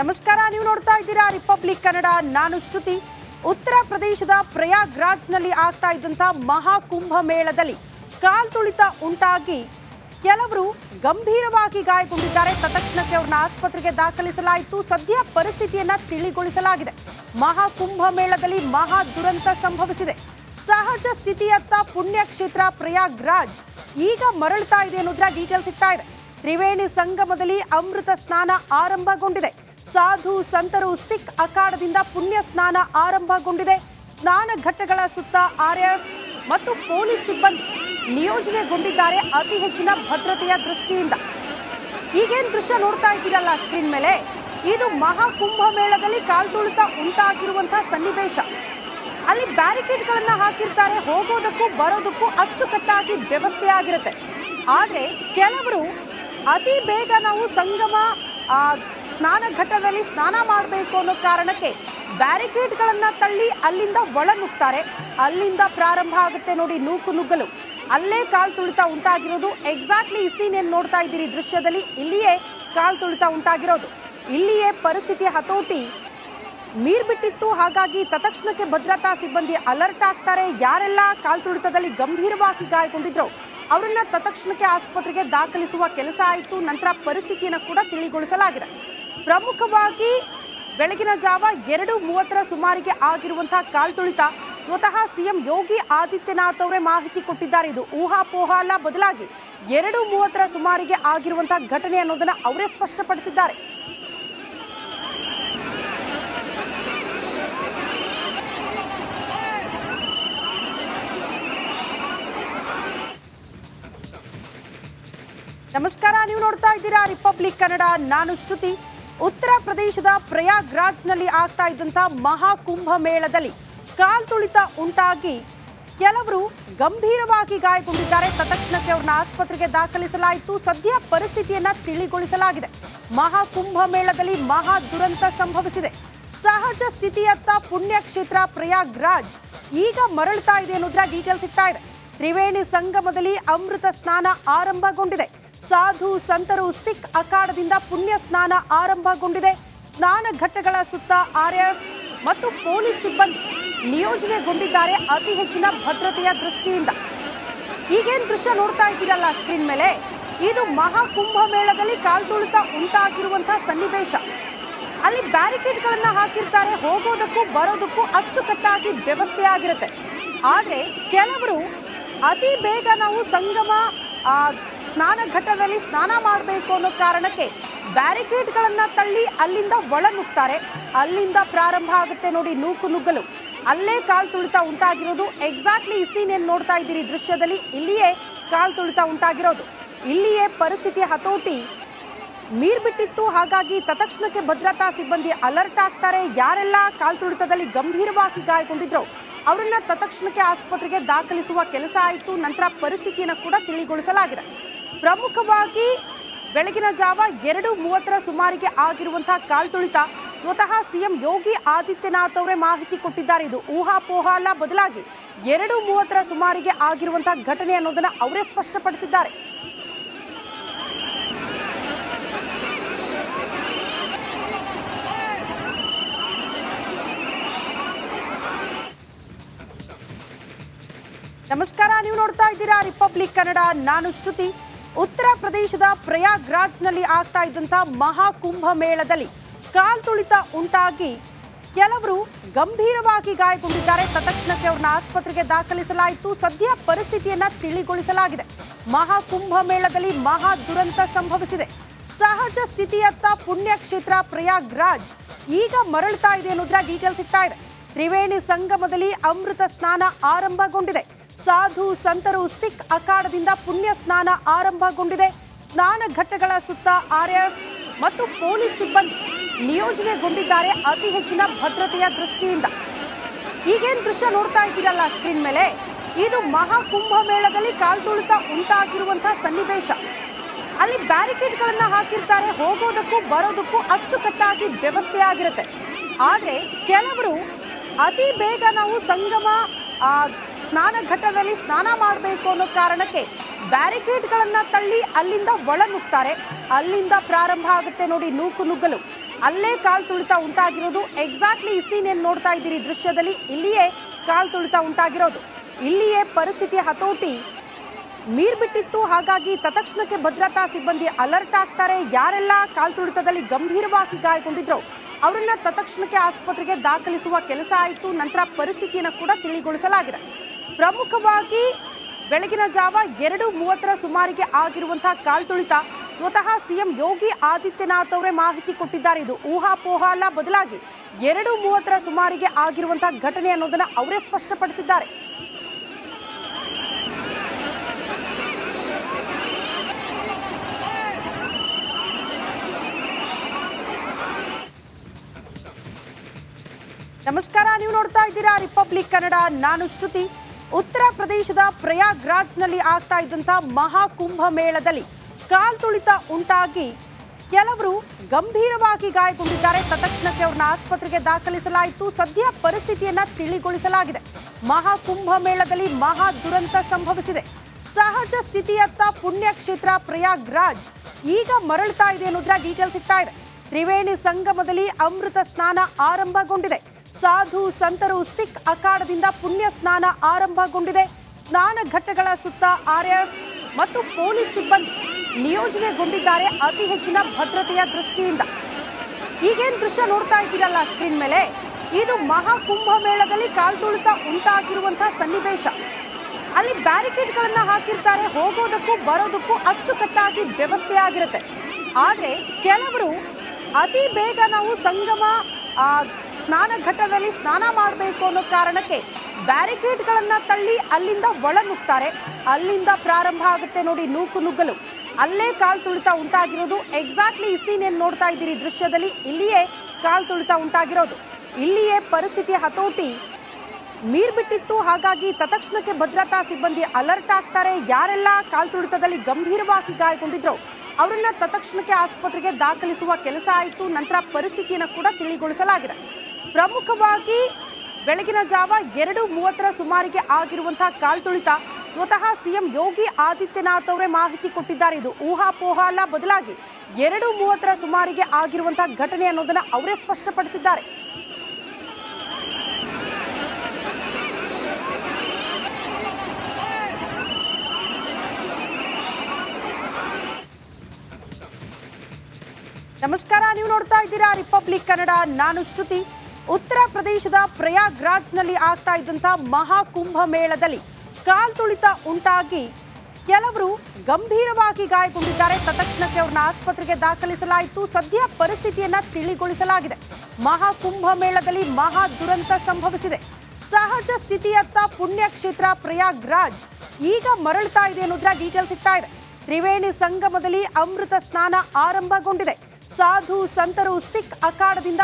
ನಮಸ್ಕಾರ, ನೀವು ನೋಡ್ತಾ ಇದ್ದೀರಾ ರಿಪಬ್ಲಿಕ್ ಕನ್ನಡ ನಾನು ಶ್ರುತಿ. ಉತ್ತರ ಪ್ರದೇಶದ ಪ್ರಯಾಗ್ರಾಜ್ನಲ್ಲಿ ಆಗ್ತಾ ಇದ್ದಂಥ ಮಹಾಕುಂಭ ಮೇಳದಲ್ಲಿ ಕಾಲ್ತುಳಿತ ಉಂಟಾಗಿ ಕೆಲವರು ಗಂಭೀರವಾಗಿ ಗಾಯಗೊಂಡಿದ್ದಾರೆ. ತತ್ಕ್ಷಣಕ್ಕೆ ಅವ್ರನ್ನ ಆಸ್ಪತ್ರೆಗೆ ದಾಖಲಿಸಲಾಯಿತು. ಸದ್ಯ ಪರಿಸ್ಥಿತಿಯನ್ನ ತಿಳಿಗೊಳಿಸಲಾಗಿದೆ. ಮಹಾಕುಂಭ ಮೇಳದಲ್ಲಿ ಮಹಾ ದುರಂತ ಸಂಭವಿಸಿದೆ. ಸಹಜ ಸ್ಥಿತಿಯತ್ತ ಪುಣ್ಯಕ್ಷೇತ್ರ ಪ್ರಯಾಗ್ರಾಜ್ ಈಗ ಮರಳ್ತಾ ಇದೆ ಅನ್ನೋದ್ರ ಡೀಟೇಲ್ ಸಿಗ್ತಾ ಇದೆ. ತ್ರಿವೇಣಿ ಸಂಗಮದಲ್ಲಿ ಅಮೃತ ಸ್ನಾನ ಆರಂಭಗೊಂಡಿದೆ. ಸಾಧು ಸಂತರು ಸಿಖ್ ಅಖಾಡದಿಂದ ಪುಣ್ಯ ಸ್ನಾನ ಆರಂಭಗೊಂಡಿದೆ. ಸ್ನಾನ ಘಟ್ಟಗಳ ಸುತ್ತ ಆರ್ಎಫ್ ಮತ್ತು ಪೊಲೀಸ್ ಸಿಬ್ಬಂದಿ ನಿಯೋಜನೆಗೊಂಡಿದ್ದಾರೆ ಅತಿ ಹೆಚ್ಚಿನ ಭದ್ರತೆಯ ದೃಷ್ಟಿಯಿಂದ. ಈಗೇನು ದೃಶ್ಯ ನೋಡ್ತಾ ಇದ್ದೀರಲ್ಲ ಸ್ಕ್ರೀನ್ ಮೇಲೆ? ಇದು ಮಹಾಕುಂಭ ಮೇಳದಲ್ಲಿ ಕಾಲ್ತುಳಿತ ಉಂಟಾಗಿರುವಂತಹ ಸನ್ನಿವೇಶ. ಅಲ್ಲಿ ಬ್ಯಾರಿಕೇಡ್ಗಳನ್ನ ಹಾಕಿರ್ತಾರೆ, ಹೋಗೋದಕ್ಕೂ ಬರೋದಕ್ಕೂ ಅಚ್ಚುಕಟ್ಟಾಗಿ ವ್ಯವಸ್ಥೆ ಆಗಿರುತ್ತೆ. ಆದರೆ ಕೆಲವರು ಅತಿ ಬೇಗ ನಾವು ಸಂಗಮ ಸ್ನಾನ ಘಟ್ಟದಲ್ಲಿ ಸ್ನಾನ ಮಾಡಬೇಕು ಅನ್ನೋ ಕಾರಣಕ್ಕೆ ಬ್ಯಾರಿಕೇಡ್ಗಳನ್ನು ತಳ್ಳಿ ಅಲ್ಲಿಂದ ಒಳ ನುಗ್ತಾರೆ ಅಲ್ಲಿಂದ ಪ್ರಾರಂಭ ಆಗುತ್ತೆ ನೋಡಿ ನೂಕು ನುಗ್ಗಲು. ಅಲ್ಲೇ ಕಾಲು ತುಳಿತ ಉಂಟಾಗಿರೋದು. ಎಕ್ಸಾಕ್ಟ್ಲಿ ಈ ಸೀನ್ ಏನು ನೋಡ್ತಾ ಇದ್ದೀರಿ ದೃಶ್ಯದಲ್ಲಿ? ಇಲ್ಲಿಯೇ ಕಾಲು ತುಳಿತ ಉಂಟಾಗಿರೋದು. ಇಲ್ಲಿಯೇ ಪರಿಸ್ಥಿತಿ ಹತೋಟಿ. ಮೀರ್ಬಿಟ್ಟಿತ್ತು ಹಾಗಾಗಿ ತತ್ಕ್ಷಣಕ್ಕೆ ಭದ್ರತಾ ಸಿಬ್ಬಂದಿ ಅಲರ್ಟ್ ಆಗ್ತಾರೆ. ಯಾರೆಲ್ಲ ಕಾಲ್ತುಳಿತದಲ್ಲಿ ಗಂಭೀರವಾಗಿ ಗಾಯಗೊಂಡಿದ್ರು ಅವರನ್ನ ತತ್ಕ್ಷಣಕ್ಕೆ ಆಸ್ಪತ್ರೆಗೆ ದಾಖಲಿಸುವ ಕೆಲಸ ಆಯಿತು. ನಂತರ ಪರಿಸ್ಥಿತಿಯನ್ನು ಕೂಡ ತಿಳಿಗೊಳಿಸಲಾಗಿದೆ. ಪ್ರಮುಖವಾಗಿ ಬೆಳಗಿನ ಜಾವ ಎರಡು ಮೂವತ್ತರ ಸುಮಾರಿಗೆ ಆಗಿರುವಂತಹ ಕಾಲ್ತುಳಿತ ಸ್ವತಃ ಸಿಎಂ ಯೋಗಿ ಆದಿತ್ಯನಾಥ್ ಅವರೇ ಮಾಹಿತಿ ಕೊಟ್ಟಿದ್ದಾರೆ. ಇದು ಊಹಾಪೋಹ ಅಲ್ಲ, ಬದಲಾಗಿ ಎರಡು ಮೂವತ್ತರ ಸುಮಾರಿಗೆ ಆಗಿರುವಂತಹ ಘಟನೆ ಅನ್ನೋದನ್ನ ಅವರೇ ಸ್ಪಷ್ಟಪಡಿಸಿದ್ದಾರೆ. ನಮಸ್ಕಾರ, ನೀವು ನೋಡ್ತಾ ಇದ್ದೀರಾ ರಿಪಬ್ಲಿಕ್ ಕನ್ನಡ ನಾನು ಶ್ರುತಿ. ಉತ್ತರ ಪ್ರದೇಶದ ಪ್ರಯಾಗ್ರಾಜ್ನಲ್ಲಿ ಆಗ್ತಾ ಇದ್ದಂಥ ಮಹಾಕುಂಭ ಮೇಳದಲ್ಲಿ ಕಾಲ್ತುಳಿತ ಉಂಟಾಗಿ ಕೆಲವರು ಗಂಭೀರವಾಗಿ ಗಾಯಗೊಂಡಿದ್ದಾರೆ. ತಕ್ಷಣಕ್ಕೆ ಅವ್ರನ್ನ ಆಸ್ಪತ್ರೆಗೆ ದಾಖಲಿಸಲಾಯಿತು. ಸದ್ಯ ಪರಿಸ್ಥಿತಿಯನ್ನ ತಿಳಿಗೊಳಿಸಲಾಗಿದೆ. ಮಹಾಕುಂಭ ಮೇಳದಲ್ಲಿ ಮಹಾ ದುರಂತ ಸಂಭವಿಸಿದೆ. ಸಹಜ ಸ್ಥಿತಿಯತ್ತ ಪುಣ್ಯಕ್ಷೇತ್ರ ಪ್ರಯಾಗ್ರಾಜ್ ಈಗ ಮರಳ್ತಾ ಇದೆ ಅನ್ನೋದ್ರ ಡೀಟೇಲ್ ಸಿಗ್ತಾ ಇದೆ. ತ್ರಿವೇಣಿ ಸಂಗಮದಲ್ಲಿ ಅಮೃತ ಸ್ನಾನ ಆರಂಭಗೊಂಡಿದೆ. ಸಾಧು ಸಂತರು ಸಿಖ್ ಅಖಾಡದಿಂದ ಪುಣ್ಯ ಸ್ನಾನ ಆರಂಭಗೊಂಡಿದೆ. ಸ್ನಾನ ಘಟ್ಟಗಳ ಸುತ್ತ ಆರ್ಎಸ್ ಮತ್ತು ಪೊಲೀಸ್ ಸಿಬ್ಬಂದಿ ನಿಯೋಜನೆಗೊಂಡಿದ್ದಾರೆ ಅತಿ ಹೆಚ್ಚಿನ ಭದ್ರತೆಯ ದೃಷ್ಟಿಯಿಂದ. ಈಗೇನ್ ದೃಶ್ಯ ನೋಡ್ತಾ ಇದ್ದೀರಲ್ಲ ಸ್ಕ್ರೀನ್ ಮೇಲೆ? ಇದು ಮಹಾಕುಂಭ ಮೇಳದಲ್ಲಿ ಕಾಲ್ತುಳಿತ ಉಂಟಾಗಿರುವಂತಹ ಸನ್ನಿವೇಶ. ಅಲ್ಲಿ ಬ್ಯಾರಿಕೇಡ್ಗಳನ್ನ ಹಾಕಿರ್ತಾರೆ, ಹೋಗೋದಕ್ಕೂ ಬರೋದಕ್ಕೂ ಅಚ್ಚುಕಟ್ಟಾಗಿ ವ್ಯವಸ್ಥೆ ಆಗಿರುತ್ತೆ. ಆದ್ರೆ ಕೆಲವರು ಅತಿ ಬೇಗ ನಾವು ಸಂಗಮ ಸ್ನಾನ ಘಟ್ಟದಲ್ಲಿ ಸ್ನಾನ ಮಾಡಬೇಕು ಅನ್ನೋ ಕಾರಣಕ್ಕೆ ಬ್ಯಾರಿಕೇಡ್ಗಳನ್ನು ತಳ್ಳಿ ಅಲ್ಲಿಂದ ಒಳ ನುಗ್ತಾರೆ ಅಲ್ಲಿಂದ ಪ್ರಾರಂಭ ಆಗುತ್ತೆ ನೋಡಿ ನೂಕು ನುಗ್ಗಲು. ಅಲ್ಲೇ ಕಾಲು ತುಳಿತ ಉಂಟಾಗಿರೋದು. ಎಕ್ಸಾಕ್ಟ್ಲಿ ಈ ಸೀನ್ ಏನ್ ನೋಡ್ತಾ ಇದ್ದೀರಿ ದೃಶ್ಯದಲ್ಲಿ? ಇಲ್ಲಿಯೇ ಕಾಲು ತುಳಿತ ಉಂಟಾಗಿರೋದು. ಇಲ್ಲಿಯೇ ಪರಿಸ್ಥಿತಿ ಹತೋಟಿ. ಮೀರ್ಬಿಟ್ಟಿತ್ತು ಹಾಗಾಗಿ ತತ್ಕ್ಷಣಕ್ಕೆ ಭದ್ರತಾ ಸಿಬ್ಬಂದಿ ಅಲರ್ಟ್ ಆಗ್ತಾರೆ. ಯಾರೆಲ್ಲ ಕಾಲ್ತುಳಿತದಲ್ಲಿ ಗಂಭೀರವಾಗಿ ಗಾಯಗೊಂಡಿದ್ರು ಅವರನ್ನ ತತ್ಕ್ಷಣಕ್ಕೆ ಆಸ್ಪತ್ರೆಗೆ ದಾಖಲಿಸುವ ಕೆಲಸ ಆಯಿತು. ನಂತರ ಪರಿಸ್ಥಿತಿಯನ್ನು ಕೂಡ ತಿಳಿಗೊಳಿಸಲಾಗಿದೆ. ಪ್ರಮುಖವಾಗಿ ಬೆಳಗಿನ ಜಾವ ಎರಡು ಮೂವತ್ತರ ಸುಮಾರಿಗೆ ಆಗಿರುವಂತಹ ಕಾಲ್ತುಳಿತ ಸ್ವತಃ ಸಿಎಂ ಯೋಗಿ ಆದಿತ್ಯನಾಥ್ ಅವರೇ ಮಾಹಿತಿ ಕೊಟ್ಟಿದ್ದಾರೆ. ಇದು ಊಹಾಪೋಹ ಅಲ್ಲ, ಬದಲಾಗಿ ಎರಡು ಮೂವತ್ತರ ಸುಮಾರಿಗೆ ಆಗಿರುವಂತಹ ಘಟನೆ ಅನ್ನೋದನ್ನ ಅವರೇ ಸ್ಪಷ್ಟಪಡಿಸಿದ್ದಾರೆ. ನಮಸ್ಕಾರ, ನೀವು ನೋಡ್ತಾ ಇದ್ದೀರಾ ರಿಪಬ್ಲಿಕ್ ಕನ್ನಡ. ನಾನು ಶ್ರುತಿ. ಉತ್ತರ ಪ್ರದೇಶದ ಪ್ರಯಾಗ್ರಾಜ್ನಲ್ಲಿ ಆಗ್ತಾ ಇದ್ದಂಥ ಮಹಾಕುಂಭ ಮೇಳದಲ್ಲಿ ಕಾಲ್ತುಳಿತ ಉಂಟಾಗಿ ಕೆಲವರು ಗಂಭೀರವಾಗಿ ಗಾಯಗೊಂಡಿದ್ದಾರೆ. ತತ್ಕ್ಷಣಕ್ಕೆ ಅವರನ್ನ ಆಸ್ಪತ್ರೆಗೆ ದಾಖಲಿಸಲಾಯಿತು. ಸದ್ಯ ಪರಿಸ್ಥಿತಿಯನ್ನ ತಿಳಿಗೊಳಿಸಲಾಗಿದೆ. ಮಹಾಕುಂಭ ಮೇಳದಲ್ಲಿ ಮಹಾ ದುರಂತ ಸಂಭವಿಸಿದೆ. ಸಹಜ ಸ್ಥಿತಿಯತ್ತ ಪುಣ್ಯಕ್ಷೇತ್ರ ಪ್ರಯಾಗ್ರಾಜ್ ಈಗ ಮರಳುತ್ತಾ ಇದೆ ಅನ್ನೋದ್ರ ಡೀಟೇಲ್ ಸಿಗ್ತಾ ಇದೆ. ತ್ರಿವೇಣಿ ಸಂಗಮದಲ್ಲಿ ಅಮೃತ ಸ್ನಾನ ಆರಂಭಗೊಂಡಿದೆ. ಸಾಧು ಸಂತರು ಸಿಖ್ ಅಖಾಡದಿಂದ ಪುಣ್ಯ ಸ್ನಾನ ಆರಂಭಗೊಂಡಿದೆ. ಸ್ನಾನ ಘಟ್ಟಗಳ ಸುತ್ತ ಆರ್ಎಫ್ ಮತ್ತು ಪೊಲೀಸ್ ಸಿಬ್ಬಂದಿ ನಿಯೋಜನೆಗೊಂಡಿದ್ದಾರೆ ಅತಿ ಹೆಚ್ಚಿನ ಭದ್ರತೆಯ ದೃಷ್ಟಿಯಿಂದ. ಈಗೇನು ದೃಶ್ಯ ನೋಡ್ತಾ ಇದ್ದೀರಲ್ಲ ಸ್ಕ್ರೀನ್ ಮೇಲೆ? ಇದು ಮಹಾಕುಂಭ ಮೇಳದಲ್ಲಿ ಕಾಲ್ತುಳಿತ ಉಂಟಾಗಿರುವಂತಹ ಸನ್ನಿವೇಶ. ಅಲ್ಲಿ ಬ್ಯಾರಿಕೇಡ್ಗಳನ್ನ ಹಾಕಿರ್ತಾರೆ, ಹೋಗೋದಕ್ಕೂ ಬರೋದಕ್ಕೂ ಅಚ್ಚುಕಟ್ಟಾಗಿ ವ್ಯವಸ್ಥೆ ಆಗಿರುತ್ತೆ ಆದರೆ ಕೆಲವರು ಅತಿ ಬೇಗ ನಾವು ಸಂಗಮ ಸ್ನಾನ ಘಟ್ಟದಲ್ಲಿ ಸ್ನಾನ ಮಾಡಬೇಕು ಅನ್ನೋ ಕಾರಣಕ್ಕೆ ಬ್ಯಾರಿಕೇಡ್ಗಳನ್ನು ತಳ್ಳಿ ಅಲ್ಲಿಂದ ಒಳ ನುಗ್ತಾರೆ ಅಲ್ಲಿಂದ ಪ್ರಾರಂಭ ಆಗುತ್ತೆ ನೋಡಿ ನೂಕು ನುಗ್ಗಲು. ಅಲ್ಲೇ ಕಾಲು ತುಳಿತ ಉಂಟಾಗಿರೋದು. ಎಕ್ಸಾಕ್ಟ್ಲಿ ಈ ಸೀನ್ ಏನು ನೋಡ್ತಾ ಇದ್ದೀರಿ ದೃಶ್ಯದಲ್ಲಿ? ಇಲ್ಲಿಯೇ ಕಾಲು ತುಳಿತ ಉಂಟಾಗಿರೋದು. ಇಲ್ಲಿಯೇ ಪರಿಸ್ಥಿತಿ ಹತೋಟಿ. ಮೀರ್ಬಿಟ್ಟಿತ್ತು ಹಾಗಾಗಿ ತತ್ಕ್ಷಣಕ್ಕೆ ಭದ್ರತಾ ಸಿಬ್ಬಂದಿ ಅಲರ್ಟ್ ಆಗ್ತಾರೆ. ಯಾರೆಲ್ಲ ಕಾಲ್ ತುಳಿತದಲ್ಲಿ ಗಂಭೀರವಾಗಿ ಗಾಯಗೊಂಡಿದ್ರು ಅವರನ್ನ ತತ್ಕ್ಷಣಕ್ಕೆ ಆಸ್ಪತ್ರೆಗೆ ದಾಖಲಿಸುವ ಕೆಲಸ ಆಯಿತು. ನಂತರ ಪರಿಸ್ಥಿತಿಯನ್ನು ಕೂಡ ತಿಳಿಗೊಳಿಸಲಾಗಿದೆ. ಪ್ರಮುಖವಾಗಿ ಬೆಳಗಿನ ಜಾವ ಎರಡು ಮೂವತ್ತರ ಸುಮಾರಿಗೆ ಆಗಿರುವಂತಹ ಕಾಲ್ ತುಳಿತ ಸ್ವತಃ ಸಿಎಂ ಯೋಗಿ ಆದಿತ್ಯನಾಥ್ ಅವರೇ ಮಾಹಿತಿ ಕೊಟ್ಟಿದ್ದಾರೆ. ಇದು ಊಹಾಪೋಹ ಅಲ್ಲ, ಬದಲಾಗಿ ಎರಡು ಮೂವತ್ತರ ಸುಮಾರಿಗೆ ಆಗಿರುವಂತಹ ಘಟನೆ ಅನ್ನೋದನ್ನ ಅವರೇ ಸ್ಪಷ್ಟಪಡಿಸಿದ್ದಾರೆ. ನಮಸ್ಕಾರ, ನೀವು ನೋಡ್ತಾ ಇದ್ದೀರಾ ರಿಪಬ್ಲಿಕ್ ಕನ್ನಡ ನಾನು ಶ್ರುತಿ. ಉತ್ತರ ಪ್ರದೇಶದ ಪ್ರಯಾಗ್ರಾಜ್ನಲ್ಲಿ ಆಗ್ತಾ ಇದ್ದಂತಹ ಮಹಾಕುಂಭ ಮೇಳದಲ್ಲಿ ಕಾಲ್ ತುಳಿತ ಉಂಟಾಗಿ ಕೆಲವರು ಗಂಭೀರವಾಗಿ ಗಾಯಗೊಂಡಿದ್ದಾರೆ. ತಕ್ಷಣಕ್ಕೆ ಅವ್ರನ್ನ ಆಸ್ಪತ್ರೆಗೆ ದಾಖಲಿಸಲಾಯಿತು. ಸದ್ಯ ಪರಿಸ್ಥಿತಿಯನ್ನ ತಿಳಿಗೊಳಿಸಲಾಗಿದೆ. ಮಹಾಕುಂಭ ಮೇಳದಲ್ಲಿ ಮಹಾ ದುರಂತ ಸಂಭವಿಸಿದೆ. ಸಹಜ ಸ್ಥಿತಿಯತ್ತ ಪುಣ್ಯಕ್ಷೇತ್ರ ಪ್ರಯಾಗ್ರಾಜ್ ಈಗ ಮರಳ್ತಾ ಇದೆ ಅನ್ನೋದ್ರ ಡೀಟೇಲ್ ಸಿಗ್ತಾ ಇದೆ. ತ್ರಿವೇಣಿ ಸಂಗಮದಲ್ಲಿ ಅಮೃತ ಸ್ನಾನ ಆರಂಭಗೊಂಡಿದೆ. ಸಾಧು ಸಂತರು ಸಿಖ್ ಅಖಾಡದಿಂದ ಪುಣ್ಯ ಸ್ನಾನ ಆರಂಭಗೊಂಡಿದೆ. ಸ್ನಾನ ಘಟ್ಟಗಳ ಸುತ್ತ ಆರ್ಎಸ್ ಮತ್ತು ಪೊಲೀಸ್ ಸಿಬ್ಬಂದಿ ನಿಯೋಜನೆಗೊಂಡಿದ್ದಾರೆ ಅತಿ ಹೆಚ್ಚಿನ ಭದ್ರತೆಯ ದೃಷ್ಟಿಯಿಂದ. ಈಗೇನ್ ದೃಶ್ಯ ನೋಡ್ತಾ ಇದ್ದೀರಲ್ಲ ಸ್ಕ್ರೀನ್ ಮೇಲೆ? ಇದು ಮಹಾಕುಂಭ ಮೇಳದಲ್ಲಿ ಕಾಲ್ತುಳಿತ ಉಂಟಾಗಿರುವಂತಹ ಸನ್ನಿವೇಶ. ಅಲ್ಲಿ ಬ್ಯಾರಿಕೇಡ್ಗಳನ್ನ ಹಾಕಿರ್ತಾರೆ, ಹೋಗೋದಕ್ಕೂ ಬರೋದಕ್ಕೂ ಅಚ್ಚುಕಟ್ಟಾಗಿ ವ್ಯವಸ್ಥೆ ಆಗಿರುತ್ತೆ. ಆದ್ರೆ ಕೆಲವರು ಅತಿ ಬೇಗ ನಾವು ಸಂಗಮ ಸ್ನಾನ ಘಟ್ಟದಲ್ಲಿ ಸ್ನಾನ ಮಾಡಬೇಕು ಅನ್ನೋ ಕಾರಣಕ್ಕೆ ಬ್ಯಾರಿಕೇಡ್ಗಳನ್ನು ತಳ್ಳಿ ಅಲ್ಲಿಂದ ಒಳ ನುಗ್ತಾರೆ ಅಲ್ಲಿಂದ ಪ್ರಾರಂಭ ಆಗುತ್ತೆ ನೋಡಿ ನೂಕು ನುಗ್ಗಲು. ಅಲ್ಲೇ ಕಾಲು ತುಳಿತ ಉಂಟಾಗಿರೋದು. ಎಕ್ಸಾಕ್ಟ್ಲಿ ಈ ಸೀನ್ ಏನು ನೋಡ್ತಾ ಇದ್ದೀರಿ ದೃಶ್ಯದಲ್ಲಿ? ಇಲ್ಲಿಯೇ ಕಾಲು ತುಳಿತ ಉಂಟಾಗಿರೋದು. ಇಲ್ಲಿಯೇ ಪರಿಸ್ಥಿತಿ ಹತೋಟಿ. ಮೀರ್ಬಿಟ್ಟಿತ್ತು ಹಾಗಾಗಿ ತತ್ಕ್ಷಣಕ್ಕೆ ಭದ್ರತಾ ಸಿಬ್ಬಂದಿ ಅಲರ್ಟ್ ಆಗ್ತಾರೆ. ಯಾರೆಲ್ಲ ಕಾಲು ತುಳಿತದಲ್ಲಿ ಗಂಭೀರವಾಗಿ ಗಾಯಗೊಂಡಿದ್ರು, ಅವರನ್ನ ತತ್ಕ್ಷಣಕ್ಕೆ ಆಸ್ಪತ್ರೆಗೆ ದಾಖಲಿಸುವ ಕೆಲಸ ಆಯಿತು. ನಂತರ ಪರಿಸ್ಥಿತಿಯನ್ನು ಕೂಡ ತಿಳಿಗೊಳಿಸಲಾಗಿದೆ. ಪ್ರಮುಖವಾಗಿ ಬೆಳಗಿನ ಜಾವ ಎರಡು ಮೂವತ್ತರ ಸುಮಾರಿಗೆ ಆಗಿರುವಂತಹ ಕಾಲ್ ತುಳಿತ ಸ್ವತಃ ಸಿಎಂ ಯೋಗಿ ಆದಿತ್ಯನಾಥ್ ಅವರೇ ಮಾಹಿತಿ ಕೊಟ್ಟಿದ್ದಾರೆ. ಇದು ಊಹಾಪೋಹ ಅಲ್ಲ ಬದಲಾಗಿ ಎರಡು ಮೂವತ್ತರ ಸುಮಾರಿಗೆ ಆಗಿರುವಂತಹ ಘಟನೆ ಅನ್ನೋದನ್ನ ಅವರೇ ಸ್ಪಷ್ಟಪಡಿಸಿದ್ದಾರೆ. ನಮಸ್ಕಾರ, ನೀವು ನೋಡ್ತಾ ಇದ್ದೀರಾ ರಿಪಬ್ಲಿಕ್ ಕನ್ನಡ. ನಾನು ಶ್ರುತಿ. ಉತ್ತರ ಪ್ರದೇಶದ ಪ್ರಯಾಗ್ರಾಜ್ನಲ್ಲಿ ಆಗ್ತಾ ಇದ್ದಂಥ ಮಹಾಕುಂಭ ಮೇಳದಲ್ಲಿ ಕಾಲ್ ತುಳಿತ ಉಂಟಾಗಿ ಕೆಲವರು ಗಂಭೀರವಾಗಿ ಗಾಯಗೊಂಡಿದ್ದಾರೆ. ತಕ್ಷಣಕ್ಕೆ ಅವ್ರನ್ನ ಆಸ್ಪತ್ರೆಗೆ ದಾಖಲಿಸಲಾಯಿತು. ಸದ್ಯ ಪರಿಸ್ಥಿತಿಯನ್ನ ತಿಳಿಗೊಳಿಸಲಾಗಿದೆ. ಮಹಾಕುಂಭ ಮೇಳದಲ್ಲಿ ಮಹಾ ದುರಂತ ಸಂಭವಿಸಿದೆ. ಸಹಜ ಸ್ಥಿತಿಯತ್ತ ಪುಣ್ಯಕ್ಷೇತ್ರ ಪ್ರಯಾಗ್ರಾಜ್ ಈಗ ಮರಳ್ತಾ ಇದೆ ಅನ್ನೋದ್ರ ಡೀಟೇಲ್ ಸಿಗ್ತಾ ಇದೆ. ತ್ರಿವೇಣಿ ಸಂಗಮದಲ್ಲಿ ಅಮೃತ ಸ್ನಾನ ಆರಂಭಗೊಂಡಿದೆ. ಸಾಧು ಸಂತರು ಸಿಖ್ ಅಖಾಡದಿಂದ